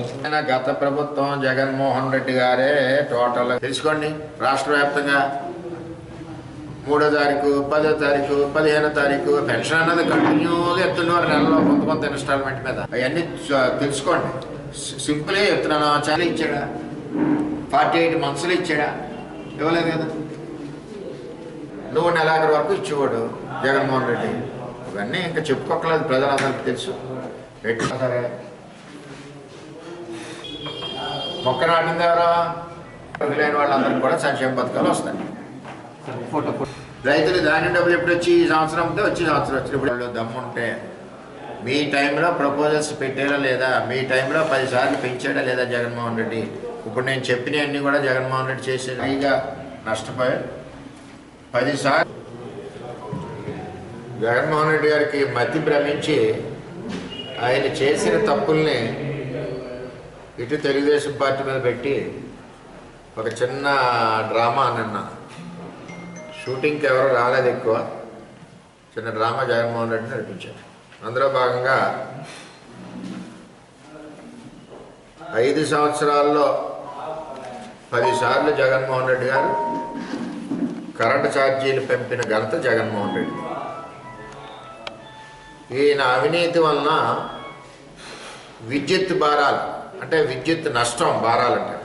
ఆయన గత ప్రభుత్వం జగన్మోహన్ రెడ్డి గారే టోటల్ తెలుసుకోండి. రాష్ట్ర వ్యాప్తంగా మూడో తారీఖు పదో తారీఖు పదిహేనో తారీఖు పెన్షన్ అన్నది కంటిన్యూగా ఎత్తున్నారు నెలలో కొంత కొంత ఇన్స్టాల్మెంట్ మీద. అవన్నీ తెలుసుకోండి. సి- సింపుల్గా చెప్తున్నాను. చాలా ఇచ్చాడా? ఫార్టీ ఎయిట్ మంత్స్లో ఇచ్చాడా? ఇవ్వలేదు కదా. నువ్వు నెలాఖరు వరకు ఇచ్చేవాడు జగన్మోహన్ రెడ్డి. ఇవన్నీ ఇంకా చెప్పుకోకలేదు ప్రజలందరికీ తెలుసు. ఎట్లా సరే. మొక్క నాటింది ఎవరో లేని వాళ్ళందరికీ కూడా సంక్షేమ పథకాలు వస్తాయి. రైతులు ధాన్యం డబ్బులు ఎప్పుడు వచ్చి ఈ సంవత్సరం ఉంటే వచ్చి సంవత్సరం వచ్చినప్పుడు వాళ్ళు దమ్ముంటే మీ టైంలో ప్రపోజల్స్ పెట్టారా లేదా? మీ టైంలో పదిసార్లు పెంచాడా లేదా జగన్మోహన్ రెడ్డి? ఇప్పుడు నేను చెప్పినవన్నీ కూడా జగన్మోహన్ రెడ్డి చేసే పైగా నష్టపోయాడు. పదిసార్లు జగన్మోహన్ రెడ్డి గారికి మతి భ్రమించి ఆయన చేసిన తప్పుల్ని ఇటు తెలుగుదేశం పార్టీ మీద పెట్టి ఒక చిన్న డ్రామా నిన్న. షూటింగ్కి ఎవరు రాలేదు ఎక్కువ. చిన్న డ్రామా జగన్మోహన్ రెడ్డి నడిపించారు. అందులో భాగంగా ఐదు సంవత్సరాల్లో పదిసార్లు జగన్మోహన్ రెడ్డి గారు కరెంటు ఛార్జీలు పెంపిన ఘనత జగన్మోహన్ రెడ్డి. ఈయన అవినీతి వలన విద్యుత్ భారాలు అంటే విద్యుత్ నష్టం భారాలంటే.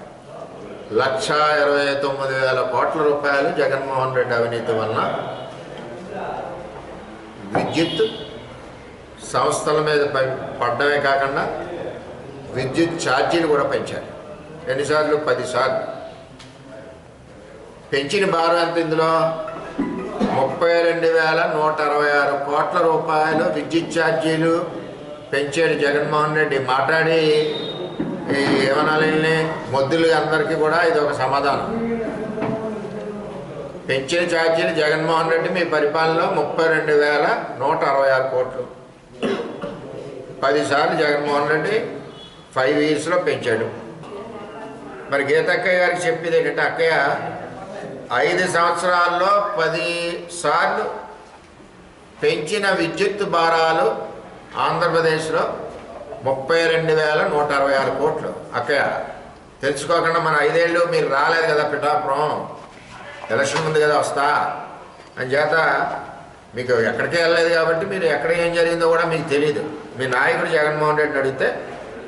లక్ష ఇరవై తొమ్మిది వేల కోట్ల రూపాయలు జగన్మోహన్ రెడ్డి అవినీతి వలన విద్యుత్ సంస్థల మీద పడ్డమే కాకుండా విద్యుత్ ఛార్జీలు కూడా పెంచారు. ఎన్నిసార్లు? పదిసార్లు. పెంచిన భారం ఎంత ఇందులో? ముప్పై రెండు వేల నూట అరవై ఆరు కోట్ల రూపాయలు విద్యుత్ ఛార్జీలు పెంచాడు జగన్మోహన్ రెడ్డి. మాట్లాడి. ఈ ఏమనాలని మొద్దులు అందరికీ కూడా ఇది ఒక సమాధానం. పెంచిన ఛార్జీలు జగన్మోహన్ రెడ్డి మీ పరిపాలనలో ముప్పై రెండు వేల నూట అరవై ఆరు కోట్లు. పదిసార్లు జగన్మోహన్ రెడ్డి ఫైవ్ ఇయర్స్లో పెంచాడు. మరి గీతక్కయ్య గారికి చెప్పేది ఏంటంటే అక్కయ్య ఐదు సంవత్సరాల్లో పది సార్లు పెంచిన విద్యుత్ భారాలు ఆంధ్రప్రదేశ్లో ముప్పై రెండు వేల నూట అరవై ఆరు కోట్లు. అక్కయ్య తెలుసుకోకుండా మన ఐదేళ్ళు మీరు రాలేదు కదా పిఠాపురం. ఎలక్షన్ ఉంది కదా వస్తా. అని చేత మీకు ఎక్కడికి వెళ్ళలేదు కాబట్టి మీరు ఎక్కడ ఏం జరిగిందో కూడా మీకు తెలియదు మీ నాయకుడు జగన్మోహన్ రెడ్డిని అడిగితే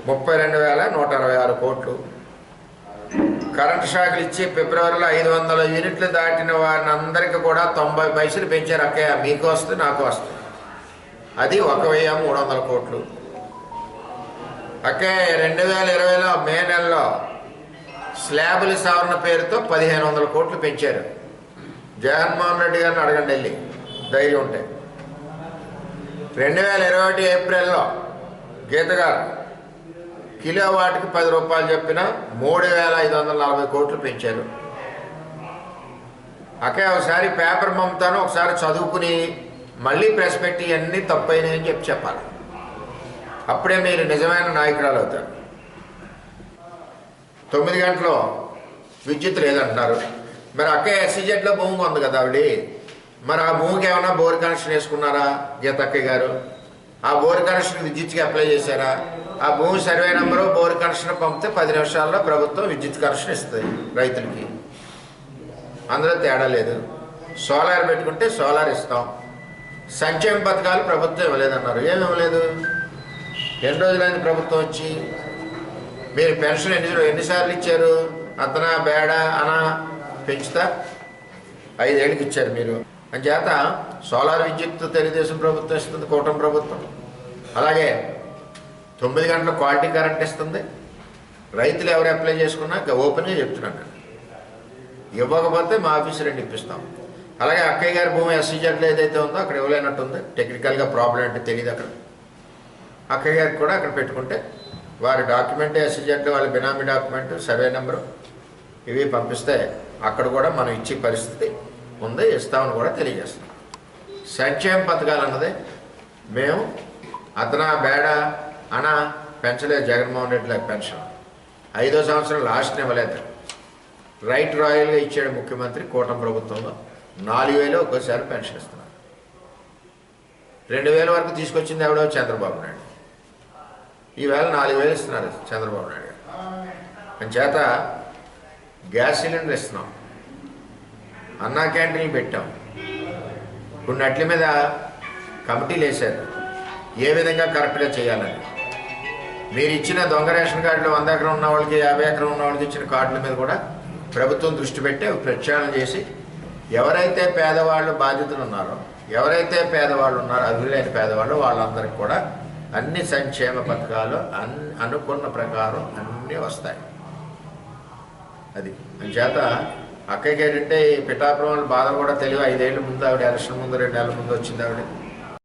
ముప్పై రెండు వేల నూట అరవై ఆరు కోట్లు. కరెంటు షాకులు ఇచ్చి ఫిబ్రవరిలో ఐదు వందల యూనిట్లు దాటిన వారిని అందరికీ కూడా తొంభై పైసలు పెంచారు అక్కయ్య. మీకు వస్తుంది నాకు వస్తుంది అది ఒక వెయ్యి మూడు వందల కోట్లు. ఓకే రెండు వేల ఇరవైలో మే నెలలో స్లాబుల సవరణ పేరుతో పదిహేను వందల కోట్లు పెంచారు. జగన్మోహన్ రెడ్డి గారిని అడగండి వెళ్ళి ధైర్యం ఉంటే. రెండు వేల ఇరవై ఒకటి ఏప్రిల్లో గీత గారు కిలో వాటికి పది రూపాయలు చెప్పిన మూడు వేల ఐదు వందల నలభై కోట్లు పెంచారు. అకే ఒకసారి పేపర్ పంపుతాను ఒకసారి చదువుకుని మళ్ళీ ప్రెస్ పెట్టి అన్నీ తప్పైనాయని చెప్పి చెప్పాలి. అప్పుడే మీరు నిజమైన నాయకురాలు అవుతారు. తొమ్మిది గంటలు విద్యుత్ లేదంటున్నారు. మరి అక్క ఎస్సీజెడ్లో భూమి ఉంది కదా ఆవిడ? మరి ఆ భూమికి ఏమైనా బోర్ కనెక్షన్ వేసుకున్నారా గీతక్కయ్య గారు? ఆ బోర్ కనెక్షన్ విద్యుత్కి అప్లై చేశారా? ఆ భూమి సర్వే నెంబరు బోర్ కనెక్షన్ పంపితే పది నిమిషాల్లో ప్రభుత్వం విద్యుత్ కనెక్షన్ ఇస్తుంది రైతులకి. అందులో తేడా లేదు. సోలార్ పెట్టుకుంటే సోలార్ ఇస్తాం. సంక్షేమ పథకాలు ప్రభుత్వం ఇవ్వలేదన్నారు. ఏమి ఇవ్వలేదు? ఎన్ని రోజులైన ప్రభుత్వం వచ్చి. మీరు పెన్షన్ ఎన్ని ఎన్నిసార్లు ఇచ్చారు? అతనా బేడా అనా పెంచుతా? ఐదేళ్ళకి ఇచ్చారు మీరు. అంచేత సోలార్ విద్యుత్ తెలుగుదేశం ప్రభుత్వం ఇస్తుంది కూటమి ప్రభుత్వం. అలాగే తొమ్మిది గంటల క్వాలిటీ కరెంట్ ఇస్తుంది. రైతులు ఎవరు అప్లై చేసుకున్నా ఓపెన్గా చెప్తున్నాను నేను. ఇవ్వకపోతే మా ఆఫీస్ రెండు ఇప్పిస్తాం. అలాగే అక్కయ్య గారి భూమి ఎస్సీజెడ్లో ఏదైతే ఉందో అక్కడ ఇవ్వలేనట్టుంది. టెక్నికల్గా ప్రాబ్లం అంటే తెలియదు అక్కడ. అక్కయ్య గారికి కూడా అక్కడ పెట్టుకుంటే వారి డాక్యుమెంట్ ఎస్సీజెడ్ వాళ్ళ బినామీ డాక్యుమెంట్ సర్వే నెంబరు ఇవి పంపిస్తే అక్కడ కూడా మనం ఇచ్చే పరిస్థితి ఉంది ఇస్తామని కూడా తెలియజేస్తాం సంక్షేమ పథకాలు అన్నది మేము అతనా బేడ అనా పెంచలేదు జగన్మోహన్ రెడ్డి పెన్షన్. ఐదో సంవత్సరం లాస్ట్ని ఇవ్వలేదు. రైట్ రాయల్గా ఇచ్చాడు ముఖ్యమంత్రి కూటమి ప్రభుత్వంలో. నాలుగు వేలు ఒక్కోసారి పెన్షన్ ఇస్తున్నారు. రెండు వేల వరకు తీసుకొచ్చింది ఎవడో చంద్రబాబు నాయుడు. ఈవేళ నాలుగు వేలు ఇస్తున్నారు చంద్రబాబు నాయుడు గారు. చేత గ్యాస్ సిలిండర్ ఇస్తున్నాం. అన్నా క్యాంటీన్లు పెట్టాం. కొన్ని అట్ల మీద కమిటీలు వేశారు. ఏ విధంగా కరెక్ట్గా చేయాలని మీరు ఇచ్చిన దొంగ రేషన్ కార్డులు వంద ఎకరం ఉన్న వాళ్ళకి యాభై ఎకరం ఉన్న వాళ్ళకి ఇచ్చిన కార్డుల మీద కూడా ప్రభుత్వం దృష్టి పెట్టి అవి ప్రక్షాళన చేసి ఎవరైతే పేదవాళ్ళు బాధితులు ఉన్నారో ఎవరైతే పేదవాళ్ళు ఉన్నారో అభివృద్ధి పేదవాళ్ళు వాళ్ళందరికీ కూడా అన్ని సంక్షేమ పథకాలు అన్ అనుకున్న ప్రకారం అన్నీ వస్తాయి. అది. చేత అక్కయ్యకి ఏంటంటే ఈ పిఠాపురం వాళ్ళ బాధ కూడా తెలియ ఐదేళ్ళ ముందు ఆవిడ ఎలక్షన్ ముందు రెండు నెలల ముందు వచ్చింది ఆవిడ.